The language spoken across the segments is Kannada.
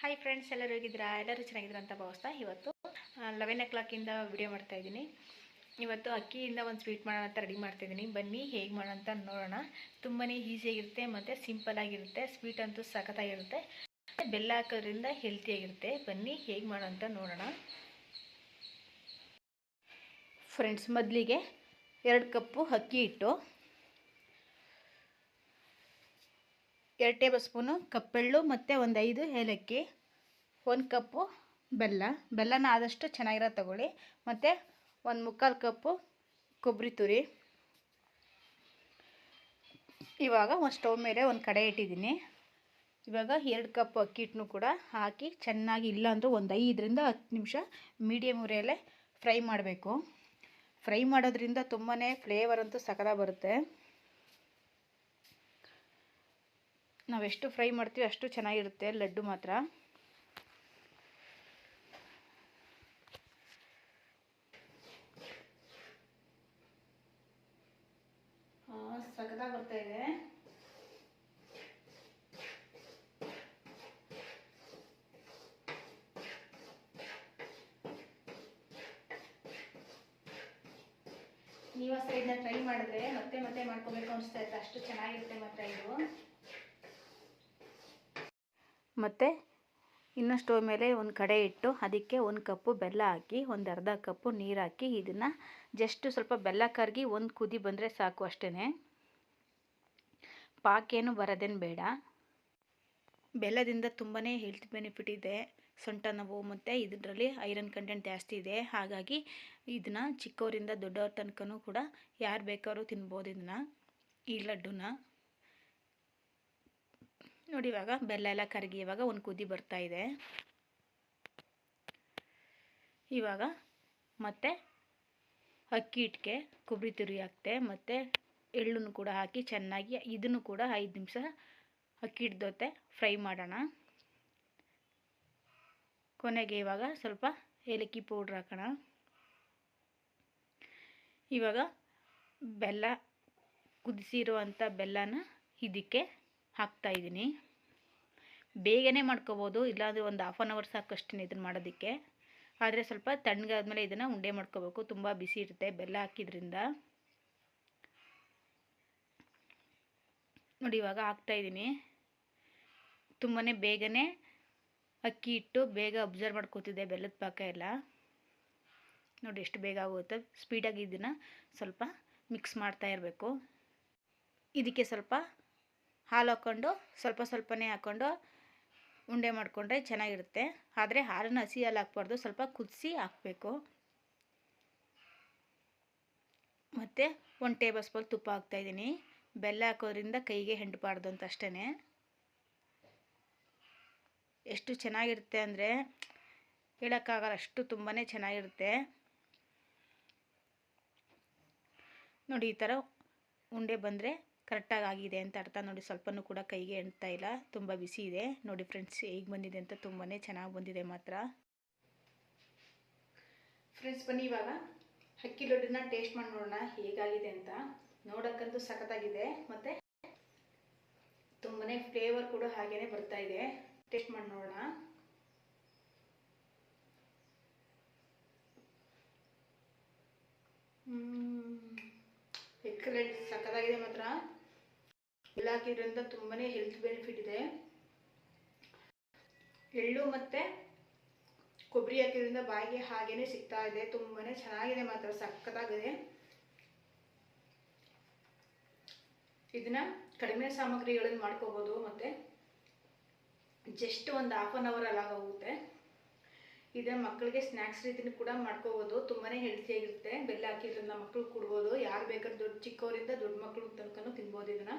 ಹಾಯ್ ಫ್ರೆಂಡ್ಸ್ ಎಲ್ಲರೂ ಹೇಗಿದ್ದೀರಾ? ಎಲ್ಲರೂ ಚೆನ್ನಾಗಿದ್ರು ಅಂತ ಭಾವಿಸ್ತಾ ಇವತ್ತು ಲೆವೆನ್ ಓ ಕ್ಲಾಕಿಂದ ವಿಡಿಯೋ ಮಾಡ್ತಾ ಇದ್ದೀನಿ. ಇವತ್ತು ಅಕ್ಕಿಯಿಂದ ಒಂದು ಸ್ವೀಟ್ ಮಾಡೋಣ ಅಂತ ರೆಡಿ ಮಾಡ್ತಾಯಿದ್ದೀನಿ ಬನ್ನಿ, ಹೇಗೆ ಮಾಡೋಣ ಅಂತ ನೋಡೋಣ. ತುಂಬಾ ಈಸಿಯಾಗಿರುತ್ತೆ ಮತ್ತು ಸಿಂಪಲ್ ಆಗಿರುತ್ತೆ ಸ್ವೀಟ್ ಅಂತೂ ಸಖತ್ತಾಗಿರುತ್ತೆ. ಬೆಲ್ಲ ಹಾಕೋದ್ರಿಂದ ಹೆಲ್ತಿಯಾಗಿರುತ್ತೆ ಬನ್ನಿ, ಹೇಗೆ ಮಾಡೋಣ ಅಂತ ನೋಡೋಣ. ಫ್ರೆಂಡ್ಸ್ ಮೊದಲಿಗೆ ಎರಡು ಕಪ್ಪು ಅಕ್ಕಿ ಹಿಟ್ಟು ಎರಡು ಟೇಬಲ್ ಸ್ಪೂನು ಕಪ್ಪೆಳ್ಳು ಮತ್ತು ಒಂದು ಐದು ಏಲಕ್ಕಿ, ಒಂದು ಕಪ್ಪು ಬೆಲ್ಲ. ಬೆಲ್ಲನ ಆದಷ್ಟು ಚೆನ್ನಾಗಿರೋ ತಗೊಳ್ಳಿ. ಮತ್ತು ಒಂದು ಮುಕ್ಕಾಲು ಕಪ್ಪು ಕೊಬ್ಬರಿ ತುರಿ. ಇವಾಗ ಒಂದು ಸ್ಟವ್ ಮೇಲೆ ಒಂದು ಕಡೆ ಇಟ್ಟಿದ್ದೀನಿ. ಇವಾಗ ಎರಡು ಕಪ್ ಅಕ್ಕಿ ಹಿಟ್ಟನ್ನು ಕೂಡ ಹಾಕಿ ಚೆನ್ನಾಗಿ ಇಲ್ಲಾಂದ್ರೆ ಒಂದು ಐದರಿಂದ ಹತ್ತು ನಿಮಿಷ ಮೀಡಿಯಮ್ ಉರಿಯಲ್ಲೇ ಫ್ರೈ ಮಾಡಬೇಕು. ಫ್ರೈ ಮಾಡೋದ್ರಿಂದ ತುಂಬಾ ಫ್ಲೇವರ್ ಅಂತೂ ಸಕದ ಬರುತ್ತೆ. ನಾವೆಷ್ಟು ಫ್ರೈ ಮಾಡ್ತೀವಿ ಅಷ್ಟು ಚೆನ್ನಾಗಿರುತ್ತೆ, ಲಡ್ಡು ಮಾತ್ರ. ಸಖತ್ತಾಗಿ ಬರ್ತಾ ಇದೆ. ನೀವು ಸೈಡ್ನ ಟ್ರೈ ಮಾಡಿದ್ರೆ ಮತ್ತೆ ಮತ್ತೆ ಮಾಡ್ಕೋಬೇಕು ಅನಿಸ್ತಾ ಇತ್ತು. ಅಷ್ಟು ಚೆನ್ನಾಗಿರುತ್ತೆ ಮಾತ್ರ ಇದು. ಮತ್ತು ಇನ್ನು ಸ್ಟೋವ್ ಮೇಲೆ ಒಂದು ಕಡೆ ಇಟ್ಟು ಅದಕ್ಕೆ ಒಂದು ಕಪ್ಪು ಬೆಲ್ಲ ಹಾಕಿ, ಒಂದು ಅರ್ಧ ಕಪ್ಪು ನೀರು ಹಾಕಿ ಇದನ್ನು ಜಸ್ಟ್ ಸ್ವಲ್ಪ ಬೆಲ್ಲ ಕರಗಿ ಒಂದು ಕುದಿ ಬಂದರೆ ಸಾಕು ಅಷ್ಟೇ ಪಾಕೇನು ಬರೋದೇನು ಬೇಡ. ಬೆಲ್ಲದಿಂದ ತುಂಬಾ ಹೆಲ್ತ್ ಬೆನಿಫಿಟ್ ಇದೆ. ಸೊಂಟ ನೋವು ಮತ್ತು ಇದರಲ್ಲಿ ಐರನ್ ಕಂಟೆಂಟ್ ಜಾಸ್ತಿ ಇದೆ. ಹಾಗಾಗಿ ಇದನ್ನು ಚಿಕ್ಕವರಿಂದ ದೊಡ್ಡವ್ರ ತನಕನೂ ಕೂಡ ಯಾರು ಬೇಕಾದ್ರೂ ತಿನ್ಬೋದು ಇದನ್ನ. ಈ ಲಡ್ಡುನ. ನೋಡಿ ಇವಾಗ ಬೆಲ್ಲ ಎಲ್ಲ ಕರಗಿ ಇವಾಗ ಒಂದು ಕುದಿ ಬರ್ತಾ ಇದೆ. ಇವಾಗ ಮತ್ತೆ ಅಕ್ಕಿ ಹಿಟ್ಟಿಗೆ ಕೊಬ್ಬರಿ ತುರಿ ಹಾಕ್ತೆ, ಮತ್ತು ಎಳ್ಳನ್ನು ಕೂಡ ಹಾಕಿ ಚೆನ್ನಾಗಿ ಇದನ್ನು ಕೂಡ ಐದು ನಿಮಿಷ ಅಕ್ಕಿ ಹಿಡ್ದೋತೆ ಫ್ರೈ ಮಾಡೋಣ. ಕೊನೆಗೆ ಇವಾಗ ಸ್ವಲ್ಪ ಏಲಕ್ಕಿ ಪೌಡ್ರ್ ಹಾಕೋಣ. ಇವಾಗ ಬೆಲ್ಲ ಕುದಿಸಿರುವಂಥ ಬೆಲ್ಲನ ಇದಕ್ಕೆ ಹಾಕ್ತಾಯಿದ್ದೀನಿ ಬೇಗನೆ ಮಾಡ್ಕೋಬೋದು, ಇಲ್ಲಾಂದರೆ ಒಂದು ಹಾಫ್ ಆನ್ ಅವರ್ ಸಾಕಷ್ಟೇ ಇದನ್ನು ಮಾಡೋದಕ್ಕೆ. ಆದರೆ ಸ್ವಲ್ಪ ತಣ್ಣಗಾದ್ಮೇಲೆ ಇದನ್ನು ಉಂಡೆ ಮಾಡ್ಕೋಬೇಕು. ತುಂಬ ಬಿಸಿ ಇರುತ್ತೆ ಬೆಲ್ಲ ಹಾಕಿದ್ರಿಂದ. ನೋಡಿ, ಇವಾಗ ಹಾಕ್ತಾಯಿದ್ದೀನಿ ತುಂಬಾ ಬೇಗನೆ ಅಕ್ಕಿ ಇಟ್ಟು ಬೇಗ ಅಬ್ಸರ್ವ್ ಮಾಡ್ಕೋತಿದ್ದೆ ಬೆಲ್ಲದ ಪಾಕ ಎಲ್ಲ. ನೋಡಿ, ಎಷ್ಟು ಬೇಗ ಆಗುತ್ತೆ. ಸ್ಪೀಡಾಗಿ ಇದನ್ನು ಸ್ವಲ್ಪ ಮಿಕ್ಸ್ ಮಾಡ್ತಾ ಇರಬೇಕು. ಇದಕ್ಕೆ ಸ್ವಲ್ಪ ಹಾಲು ಹಾಕ್ಕೊಂಡು ಸ್ವಲ್ಪ ಸ್ವಲ್ಪನೇ ಹಾಕ್ಕೊಂಡು ಉಂಡೆ ಮಾಡಿಕೊಂಡ್ರೆ ಚೆನ್ನಾಗಿರುತ್ತೆ. ಆದರೆ ಹಾಲನ್ನು ಹಸಿ ಹಾಲು ಹಾಕ್ಬಾರ್ದು, ಸ್ವಲ್ಪ ಕುದಿಸಿ ಹಾಕಬೇಕು. ಮತ್ತು ಒಂದು ಟೇಬಲ್ ಸ್ಪೂನ್ ತುಪ್ಪ ಹಾಕ್ತಾಯಿದ್ದೀನಿ ಬೆಲ್ಲ ಹಾಕೋದ್ರಿಂದ ಕೈಗೆ ಹೆಂಡಬಾರ್ದು ಅಂತ ಅಷ್ಟೇ ಎಷ್ಟು ಚೆನ್ನಾಗಿರುತ್ತೆ ಅಂದರೆ ಹೇಳೋಕ್ಕಾಗಲ್ಲ, ಅಷ್ಟು ತುಂಬಾ ಚೆನ್ನಾಗಿರುತ್ತೆ. ನೋಡಿ, ಈ ಥರ ಉಂಡೆ ಬಂದರೆ ಕರೆಕ್ಟಾಗಿ ಆಗಿದೆ ಅಂತ ಅರ್ಥ ನೋಡಿ, ಸ್ವಲ್ಪನೂ ಕೂಡ ಕೈಗೆ ಎಣ್ತಾ ಇಲ್ಲ. ತುಂಬ ಬಿಸಿ ಇದೆ. ನೋಡಿ ಫ್ರೆಂಡ್ಸ್, ಹೇಗೆ ಬಂದಿದೆ ಅಂತ ತುಂಬಾ ಚೆನ್ನಾಗಿ ಬಂದಿದೆ ಮಾತ್ರ. ಫ್ರೆಂಡ್ಸ್, ಬನ್ನಿ ಇವಾಗ. ಅಕ್ಕಿ ಲಡ್ಡನ್ನ ಟೇಸ್ಟ್ ಮಾಡಿ ನೋಡೋಣ ಹೇಗಾಗಿದೆ ಅಂತ. ನೋಡೋಕ್ಕಂತೂ ಸಖತ್ತಾಗಿದೆ. ಮತ್ತೆ ತುಂಬಾ ಫ್ಲೇವರ್ ಕೂಡ ಹಾಗೇನೆ ಬರ್ತಾ ಇದೆ. ಟೇಸ್ಟ್ ಮಾಡಿ ನೋಡೋಣ. ಎಕ್ಸಲೆಂಟ್ ಸಖತ್ತಾಗಿದೆ ಮಾತ್ರ. ಎಲ್ಲ ತುಂಬಾನೇ ತುಂಬಾ ಹೆಲ್ತ್ ಬೆನಿಫಿಟ್ ಇದೆ. ಎಳ್ಳು ಮತ್ತು ಕೊಬ್ಬರಿ ಹಾಕಿದ್ರಿಂದ ಬಾಯಿಗೆ ಹಾಗೇನೆ ಸಿಗ್ತಾ ಇದೆ. ತುಂಬಾ ಚೆನ್ನಾಗಿದೆ ಮಾತ್ರ ಸಕ್ಕತ್ತಾಗಿದೆ ಇದನ್ನ ಕಡಿಮೆ ಸಾಮಗ್ರಿಗಳನ್ನು ಮಾಡ್ಕೋಬೋದು, ಮತ್ತೆ ಜಸ್ಟ್ ಒಂದು ಹಾಫ್ ಆನ್ ಅವರ್ ಅಲ್ಲಾಗೋಗುತ್ತೆ ಇದನ್ನ ಮಕ್ಕಳಿಗೆ ಸ್ನ್ಯಾಕ್ಸ್ ರೀತಿನೂ ಕೂಡ ಮಾಡ್ಕೋಬೋದು. ತುಂಬಾ ಹೆಲ್ತಿಯಾಗಿರುತ್ತೆ ಬೆಲ್ಲ ಹಾಕಿದ್ರಿಂದ ಮಕ್ಕಳು ಕೊಡ್ಬೋದು. ಯಾರು ಬೇಕಾದ್ರೂ ದೊಡ್ಡ ಚಿಕ್ಕವರಿಂದ ದೊಡ್ಡ ಮಕ್ಕಳು ತನಕನೂ ತಿನ್ಬೋದು ಇದನ್ನು.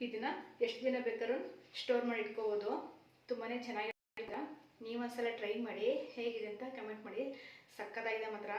ಇದನ್ನು ಎಷ್ಟು ದಿನ ಬೇಕಾದ್ರೂ ಸ್ಟೋರ್ ಮಾಡಿ ಇಟ್ಕೋಬೋದು. ತುಂಬಾ ಚೆನ್ನಾಗಿದೆ. ನೀವು ಒಂದ್ಸಲ ಟ್ರೈ ಮಾಡಿ, ಹೇಗಿದೆ ಅಂತ ಕಮೆಂಟ್ ಮಾಡಿ. ಸಕ್ಕತ್ತಾಗಿದೆ ಮಾತ್ರ.